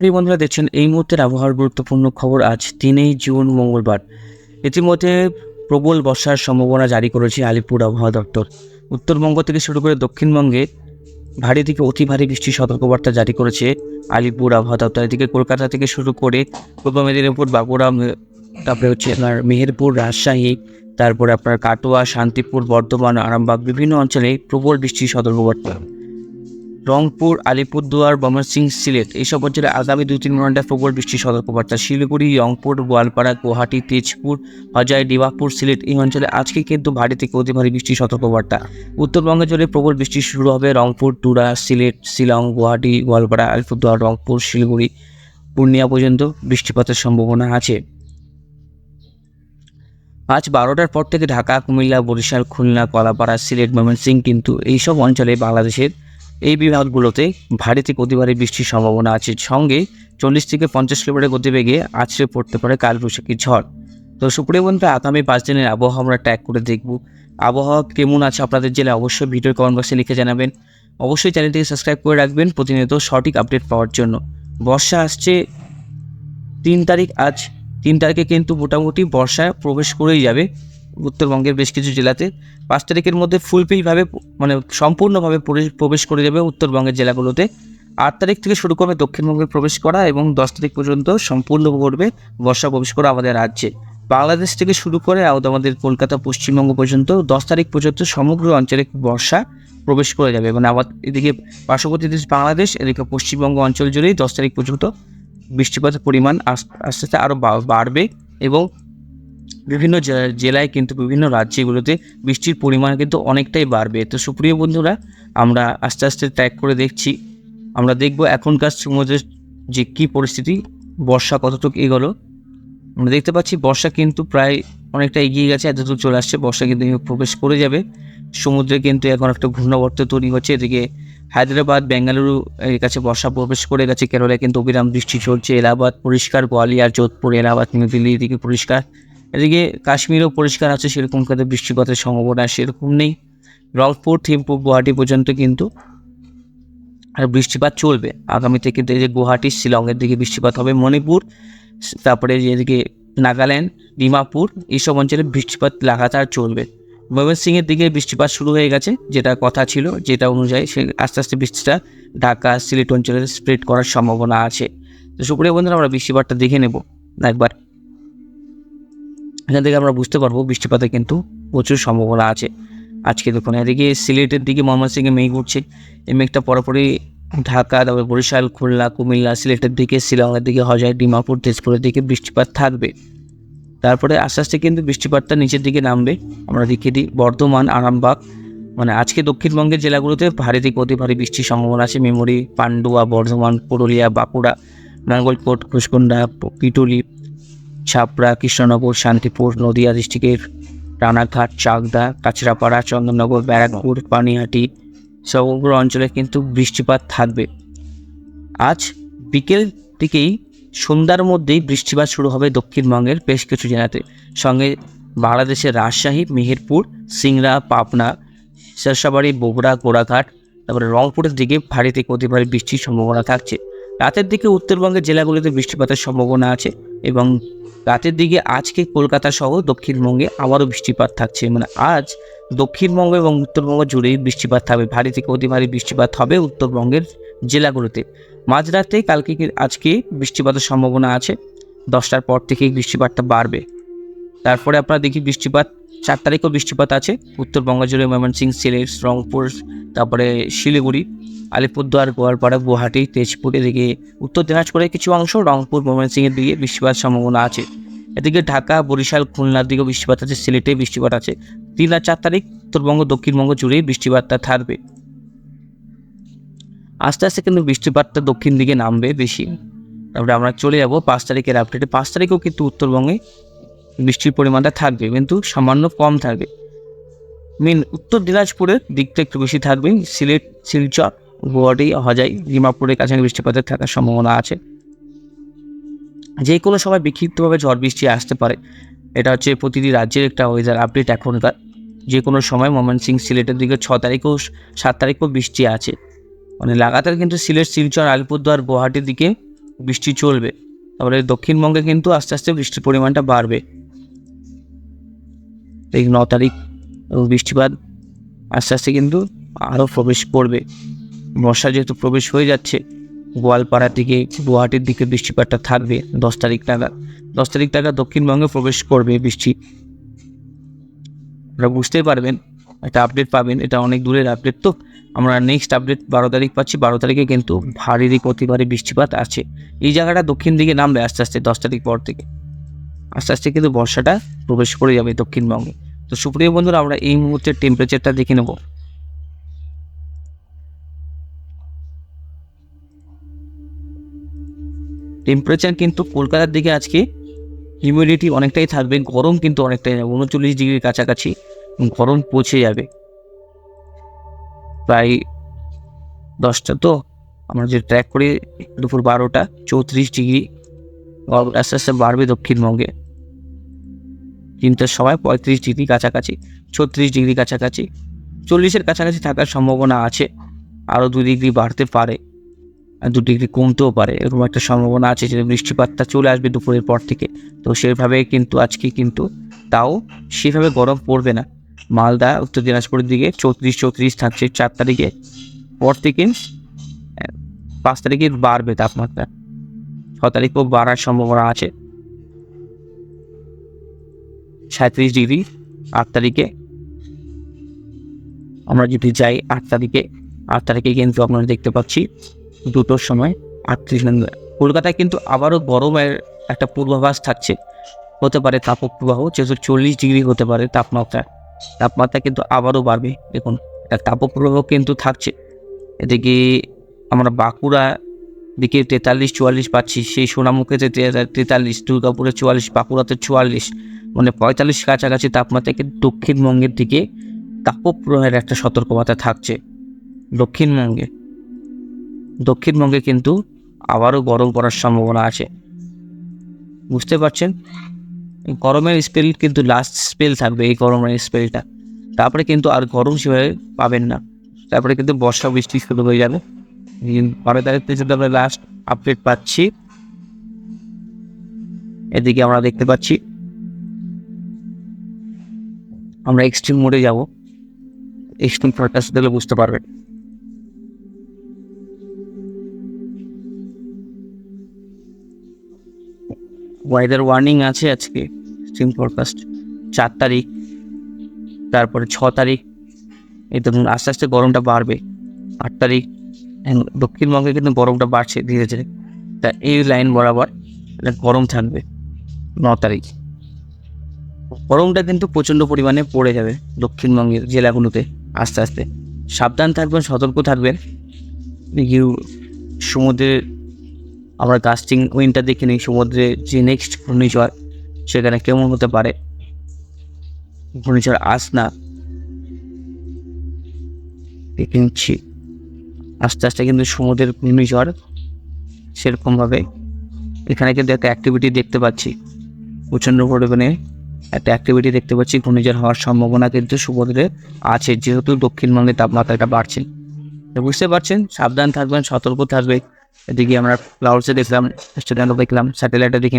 প্রিয় বন্ধুরা, দেখছেন এই মুহূর্তের আবহাওয়ার গুরুত্বপূর্ণ খবর আজ তিনই জুন, মঙ্গলবার। ইতিমধ্যে প্রবল বর্ষার সম্ভাবনা জারি করেছে আলিপুর আবহাওয়া দপ্তর। উত্তরবঙ্গ থেকে শুরু করে দক্ষিণবঙ্গে ভারী থেকে অতি ভারী বৃষ্টির সতর্কবার্তা জারি করেছে আলিপুর আবহাওয়া দপ্তর। এদিকে কলকাতা থেকে শুরু করে পূর্ব মেদিনীপুর, বাঁকুড়া তারপরে হচ্ছে আপনার মেহেরপুর, রাজশাহী, তারপরে আপনার কাটোয়া, শান্তিপুর, বর্ধমান, আরামবাগ, বিভিন্ন অঞ্চলে প্রবল বৃষ্টির সতর্কবার্তা। রংপুর, আলিপুরদুয়ার ময়মনসিং সিলেট। এইসব অঞ্চলে আগামী দুই তিন ঘণ্টা প্রবল বৃষ্টির সতর্কবার্তা। শিলিগুড়ি, রংপুর, গোয়ালপাড়া, গুয়াহাটি, তেজপুর হজাই ডিমাপুর সিলেট এই অঞ্চলে আজকে কিন্তু ভারী থেকে অতি ভারী বৃষ্টির সতর্কবার্তা। উত্তরবঙ্গে জুড়ে প্রবল বৃষ্টি শুরু হবে রংপুর টুরা সিলেট, শিলং, গুয়াহাটি, গোয়ালপাড়া, আলিপুরদুয়ার, রংপুর, শিলিগুড়ি পূর্ণিয়া পর্যন্ত বৃষ্টিপাতের সম্ভাবনা আছে। আজ বারোটার পর থেকে ঢাকা, কুমিল্লা, বরিশাল, খুলনা, কলাপাড়া, সিলেট ময়মনসিং কিন্তু এইসব অঞ্চলে বাংলাদেশের এই বিভাগগুলোতে ভারী থেকে অতি ভারী বৃষ্টির সম্ভাবনা আছে। সঙ্গে চল্লিশ থেকে পঞ্চাশ কিলোমিটার গতিবেগে আছড়ে পড়তে পারে কালবৈশাখী ঝড়। তো সুপ্রিয় বন্ধুরা, আগামী পাঁচ দিনের আবহাওয়া আমরা ট্র্যাক করে দেখব। আবহাওয়া কেমন আছে আপনাদের জেলায় অবশ্যই ভিডিও কমেন্ট বক্সে লিখে জানাবেন। অবশ্যই চ্যানেলটিকে সাবস্ক্রাইব করে রাখবেন প্রতিনিয়ত সঠিক আপডেট পাওয়ার জন্য। বর্ষা আসছে তিন তারিখ, আজ তিন তারিখে কিন্তু মোটামুটি বর্ষা প্রবেশ করেই যাবে। উত্তরবঙ্গের বেশ কিছু জেলাতে পাঁচ তারিখের মধ্যে ফুলফিলভাবে মানে সম্পূর্ণভাবে প্রবেশ- করে যাবে উত্তরবঙ্গের জেলাগুলোতে। আট তারিখ থেকে শুরু করবে দক্ষিণবঙ্গে প্রবেশ করা এবং দশ তারিখ পর্যন্ত সম্পূর্ণ করবে বর্ষা প্রবেশ করা আমাদের রাজ্যে। বাংলাদেশ থেকে শুরু করে আমাদের কলকাতা, পশ্চিমবঙ্গ পর্যন্ত দশ তারিখ পর্যন্ত সমগ্র অঞ্চলে বর্ষা প্রবেশ করে যাবে। মানে আবার এদিকে পার্শ্ববর্তী দেশ বাংলাদেশ, এদিকে পশ্চিমবঙ্গ অঞ্চল জুড়েই দশ তারিখ পর্যন্ত বৃষ্টিপাতের পরিমাণ আস্তে আস্তে আরও বাড়বে এবং বিভিন্ন জেলায় কিন্তু বিভিন্ন রাজ্যগুলোতে বৃষ্টির পরিমাণ কিন্তু অনেকটাই বাড়বে। তো সুপ্রিয় বন্ধুরা, আমরা আস্তে আস্তে ট্র্যাক করে দেখছি। আমরা দেখব এখনকার সমুদ্রের যে কী পরিস্থিতি, বর্ষা কতটুকু এগোলো। আমরা দেখতে পাচ্ছি বর্ষা কিন্তু প্রায় অনেকটা এগিয়ে গেছে এতদূর চলে আসছে। বর্ষা কিন্তু প্রবেশ করে যাবে। সমুদ্রে কিন্তু এখন একটা ঘূর্ণবর্ত তৈরি হচ্ছে। এদিকে হায়দ্রাবাদ, বেঙ্গালুরু এর কাছে বর্ষা প্রবেশ করে গেছে। কেরলে কিন্তু অবিরাম বৃষ্টি চলছে। এলাহাবাদ পরিষ্কার, গোয়ালিয়ার, যোধপুর, এলাহাবাদ, নিউ দিল্লি এদিকে পরিষ্কার। এদিকে কাশ্মীরও পরিষ্কার আছে, সেরকম কিন্তু বৃষ্টিপাতের সম্ভাবনা সেরকম নেই। রংপুর থিম্পু গুয়াহাটি পর্যন্ত কিন্তু আর বৃষ্টিপাত চলবে। আগামীতে কিন্তু এই যে গুয়াহাটি, শিলংয়ের দিকে বৃষ্টিপাত হবে, মণিপুর, তারপরে এদিকে নাগাল্যান্ড, ডিমাপুর, এইসব অঞ্চলে বৃষ্টিপাত লাগাতার চলবে। ময়মনসিংহের দিকে বৃষ্টিপাত শুরু হয়ে গেছে, যেটা কথা ছিল, যেটা অনুযায়ী সে আস্তে আস্তে বৃষ্টিটা ঢাকা, সিলেট অঞ্চলে স্প্রেড করার সম্ভাবনা আছে। তো সুপ্রিয় বন্ধুরা, আমরা বৃষ্টিপাতটা দেখে নেব। একবার এখান থেকে আমরা বুঝতে পারব বৃষ্টিপাতের কিন্তু প্রচুর সম্ভাবনা আছে। আজকে দেখুন, এদিকে সিলেটের দিকে ময়মনসিংহে মেঘ উঠছে। এই মেঘটা পরপরই ঢাকা, তারপরে বরিশাল, খুলনা, কুমিল্লা, সিলেটের দিকে, শিলংয়ের দিকে হজাই ডিমাপুর, তেজপুরের দিকে বৃষ্টিপাত থাকবে। তারপরে আস্তে আস্তে কিন্তু বৃষ্টিপাতটা নিচের দিকে নামবে। আমরা দেখিয়ে দিই বর্ধমান, আরামবাগ মানে আজকে দক্ষিণবঙ্গের জেলাগুলোতে ভারী থেকে অতি ভারী বৃষ্টির সম্ভাবনা আছে। মেমরি, পান্ডুয়া, বর্ধমান, পুরুলিয়া, বাঁকুড়া নাঙ্গলকোট ঘুষকুন্ডা পিটুলি ছাপড়া, কৃষ্ণনগর, শান্তিপুর, নদিয়া ডিস্ট্রিক্টের রানাঘাট, চাকদা, কাছড়াপাড়া, চন্দননগর, ব্যারাকপুর, পানিহাটি সমগ্র অঞ্চলে কিন্তু বৃষ্টিপাত থাকবে। আজ বিকেল থেকেই সন্ধ্যার মধ্যেই বৃষ্টিপাত শুরু হবে দক্ষিণবঙ্গের বেশ কিছু জেলাতে। সঙ্গে বাংলাদেশের রাজশাহী, মেহেরপুর, সিংড়া, পাবনা শেরশাবাড়ি বগুড়া, গোড়াঘাট, তারপরে রংপুরের দিকে ভারী থেকে অতি ভারী বৃষ্টির সম্ভাবনা থাকছে। রাতের দিকে উত্তরবঙ্গের জেলাগুলিতে বৃষ্টিপাতের সম্ভাবনা আছে। এবং রাতের দিকে আজকে কলকাতা সহ দক্ষিণবঙ্গে আবারও বৃষ্টিপাত থাকছে। মানে আজ দক্ষিণবঙ্গ এবং উত্তরবঙ্গ জুড়েই বৃষ্টিপাত থাকবে। ভারী থেকে অতি ভারী বৃষ্টিপাত হবে উত্তরবঙ্গের জেলাগুলোতে। মাঝরাতে কালকে আজকে বৃষ্টিপাতের সম্ভাবনা আছে? দশটার পর থেকেই বৃষ্টিপাতটা বাড়বে। তারপরে আপনারা দেখি বৃষ্টিপাত চার তারিখও বৃষ্টিপাত আছে। উত্তরবঙ্গ জুড়ে ময়মনসিং সিলেট, রংপুর, তারপরে শিলিগুড়ি, আলিপুরদুয়ার, গোয়ালপাড়া, গুয়াহাটি, তেজপুর, এদিকে উত্তর দিনাজপুরের কিছু অংশ, রংপুর, ময়মনসিংহের দিকে বৃষ্টিপাত সম্ভাবনা আছে। এদিকে ঢাকা, বরিশাল, খুলনার দিকেও বৃষ্টিপাত আছে, সিলেটে বৃষ্টিপাত আছে। তিন আর চার তারিখ উত্তরবঙ্গ, দক্ষিণবঙ্গ জুড়ে বৃষ্টিপাতটা থাকবে। আস্তে আস্তে কিন্তু বৃষ্টিপাতটা দক্ষিণ দিকে নামবে বেশি। তারপরে আমরা চলে যাব পাঁচ তারিখের আপডেটে পাঁচ তারিখেও কিন্তু উত্তরবঙ্গে বৃষ্টির পরিমাণটা থাকবে, কিন্তু সামান্য কম থাকবে। মেন উত্তর দিনাজপুরের দিকটা একটু বেশি থাকবে, সিলেট, শিলচর, গুয়াহাটি, হজাই, ডিমাপুরের কাছে বৃষ্টিপাতের থাকার সম্ভাবনা আছে। যে কোনো সময় বিক্ষিপ্তভাবে ঝড় বৃষ্টি আসতে পারে। এটা হচ্ছে প্রতিটি রাজ্যের একটা ওয়েদার আপডেট এখনকার যে কোনো সময় ময়মনসিং সিলেটের দিকে ছ তারিখও, সাত তারিখও বৃষ্টি আছে। মানে লাগাতার কিন্তু সিলেট, শিলচর, আলিপুরদুয়ার, গুয়াহাটির দিকে বৃষ্টি চলবে। তারপরে দক্ষিণবঙ্গে কিন্তু আস্তে আস্তে বৃষ্টির পরিমাণটা বাড়বে। এই ন তারিখ এবং বৃষ্টিপাত আস্তে আস্তে কিন্তু আরও প্রবেশ করবে। বর্ষা যেহেতু প্রবেশ হয়ে যাচ্ছে গোয়ালপাড়া থেকে গুয়াহাটির দিকে বৃষ্টিপাতটা থাকবে দশ তারিখ নাগাদ। দশ তারিখ নাগাদ দক্ষিণবঙ্গে প্রবেশ করবে বৃষ্টি। আপনারা বুঝতেই পারবেন, একটা আপডেট পাবেন, এটা অনেক দূরের আপডেট তো। আমরা নেক্সট আপডেট বারো তারিখ পাচ্ছি, বারো তারিখে কিন্তু ভারী দিক অতি ভারী বৃষ্টিপাত আছে। এই জায়গাটা দক্ষিণ দিকে নামবে আস্তে আস্তে দশ তারিখ পর থেকে। আস্তে আস্তে কিন্তু বর্ষাটা প্রবেশ করে যাবে দক্ষিণবঙ্গে। তো সুপ্রিয় বন্ধুরা, আমরা এই মুহূর্তে টেম্পারেচারটা দেখে নেব। টেম্পারেচার কিন্তু কলকাতার দিকে আজকে হিউমিডিটি অনেকটাই থাকবে, গরম কিন্তু অনেকটাই যাবে উনচল্লিশ ডিগ্রির কাছাকাছি গরম পৌঁছে যাবে। প্রায় দশটা তো, আমরা যে ট্র্যাক করি, দুপুর বারোটা, চৌত্রিশ ডিগ্রি আস্তে আস্তে বাড়বে দক্ষিণবঙ্গে। তিনটার সময় পঁয়ত্রিশ ডিগ্রি কাছাকাছি, ছত্রিশ ডিগ্রি কাছাকাছি। চল্লিশের কাছাকাছি থাকার সম্ভাবনা আছে, আরও দু ডিগ্রি বাড়তে পারে, আর দু ডিগ্রি কমতেও পারে, এরকম একটা সম্ভাবনা আছে যে বৃষ্টিপাতটা চলে আসবে দুপুরের পর থেকে। তো সেভাবে কিন্তু আজকে কিন্তু তাও সেভাবে গরম পড়বে না। মালদা, উত্তর দিনাজপুরের দিকে চৌত্রিশ চৌত্রিশ থাকছে চার তারিখে। পর থেকে পাঁচ তারিখে বাড়বে তাপমাত্রা। ছ তারিখেও বাড়ার সম্ভাবনা আছে। সাঁত্রিশ ডিগ্রি আট তারিখে। আমরা যদি যাই আট তারিখে। আট তারিখে কিন্তু আপনারা দেখতে পাচ্ছি দুটোর সময় আটত্রিশ কলকাতায় কিন্তু আবারও গরমের একটা পূর্বাভাস থাকছে। হতে পারে তাপপ্রবাহ, যেহেতু চল্লিশ ডিগ্রি হতে পারে তাপমাত্রা। তাপমাত্রা কিন্তু আবারও বাড়বে। দেখুন, একটা তাপপ্রবাহ কিন্তু থাকছে। এদিকে আমরা বাঁকুড়া দিকে তেতাল্লিশ, চুয়াল্লিশ পাচ্ছি। সেই সোনামুখেতে তেতাল্লিশ, দুর্গাপুরে চুয়াল্লিশ, বাঁকুড়াতে চুয়াল্লিশ। মানে পঁয়তাল্লিশ কাছাকাছি তাপমাত্রা কিন্তু দক্ষিণবঙ্গের দিকে তাপপ্রবাহের একটা সতর্কবার্তা থাকছে দক্ষিণবঙ্গে। দক্ষিণবঙ্গে কিন্তু আবারও গরম পড়ার সম্ভাবনা আছে। বুঝতে পারছেন? গরমের স্পেল কিন্তু লাস্ট স্পেল থাকবে এই গরমের স্পেলটা তারপরে কিন্তু আর গরম সেভাবে পাবেন না। তারপরে কিন্তু বর্ষা বৃষ্টি শুরু হয়ে যাবে। বারো তারিখে যদি আমরা লাস্ট আপডেট পাচ্ছি, এদিকে আমরা দেখতে পাচ্ছি আমরা এক্সট্রিম মোডে যাব। এক্সট্রিম ফোরকাস্ট দিলে বুঝতে পারবেন ওয়েদার ওয়ার্নিং আছে আজকে স্ট্রিম ফোরকাস্ট চার তারিখ, তারপরে ছ তারিখ। এই ধরুন আস্তে আস্তে গরমটা বাড়বে। আট তারিখ দক্ষিণবঙ্গে কিন্তু গরমটা বাড়ছে ধীরে ধীরে। তা এই লাইন বরাবর গরম থাকবে। ন তারিখ। গরমটা কিন্তু প্রচণ্ড পরিমাণে পড়ে যাবে দক্ষিণবঙ্গের জেলাগুলোতে আস্তে আস্তে। সাবধান থাকবেন, সতর্ক থাকবেন। ইউ সমুদ্রের আমরা কাস্টিং উইনটা দেখে নিই, সমুদ্রে যে নেক্সট ঘূর্ণিঝড়, সেখানে কেমন হতে পারে? ঘূর্ণিঝড় আসনা দেখে নিচ্ছি। আস্তে আস্তে কিন্তু সমুদ্রের ঘূর্ণিঝড় সেরকমভাবে। এখানে কিন্তু একটা অ্যাক্টিভিটি দেখতে পাচ্ছি। প্রচণ্ড পরিমাণে একটা অ্যাক্টিভিটি দেখতে পাচ্ছি, ঘূর্ণিঝড় হওয়ার সম্ভাবনা কিন্তু সমুদ্রে আছে, যেহেতু দক্ষিণবঙ্গে তাপমাত্রাটা বাড়ছে। তো বুঝতে পারছেন, সাবধান থাকবেন, সতর্ক থাকবে এদিকে আমরা ক্লাউডসে দেখলাম স্টেডিয়ামে দেখলাম স্যাটেলাইটে দেখি